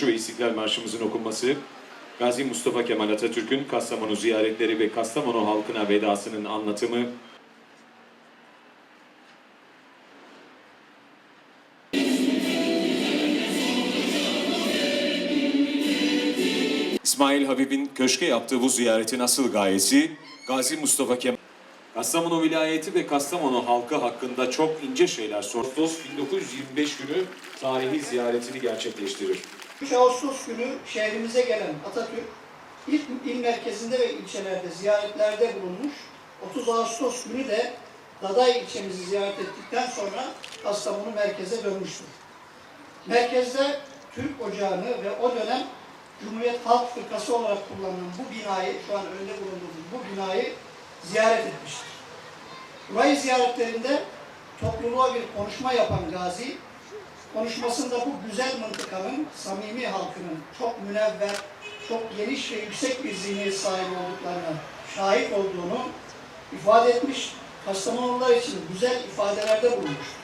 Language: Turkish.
Şu ve İstiklal Marşımızın okunması, Gazi Mustafa Kemal Atatürk'ün Kastamonu ziyaretleri ve Kastamonu halkına vedasının anlatımı, İsmail Habib'in köşke yaptığı bu ziyaretin asıl gayesi Gazi Mustafa Kemal Kastamonu vilayeti ve Kastamonu halkı hakkında çok ince şeyler sor. Ağustos 1925 günü tarihi ziyaretini gerçekleştirir. 3 Ağustos günü şehrimize gelen Atatürk ilk il merkezinde ve ilçelerde ziyaretlerde bulunmuş. 30 Ağustos günü de Daday ilçemizi ziyaret ettikten sonra Kastamonu merkeze dönmüştür. Merkezde Türk Ocağı'nı ve o dönem Cumhuriyet Halk Fırkası olarak kullanılan bu binayı, şu an önünde bulunduğumuz bu binayı ziyaret etmiştir. Burayı ziyaretlerinde topluluğa bir konuşma yapan Gazi, konuşmasında bu güzel mıntıkanın, samimi halkının çok münevver, çok geniş ve yüksek bir zihniyet sahibi olduklarına şahit olduğunu ifade etmiş, Kastamonular için güzel ifadelerde bulunmuştur.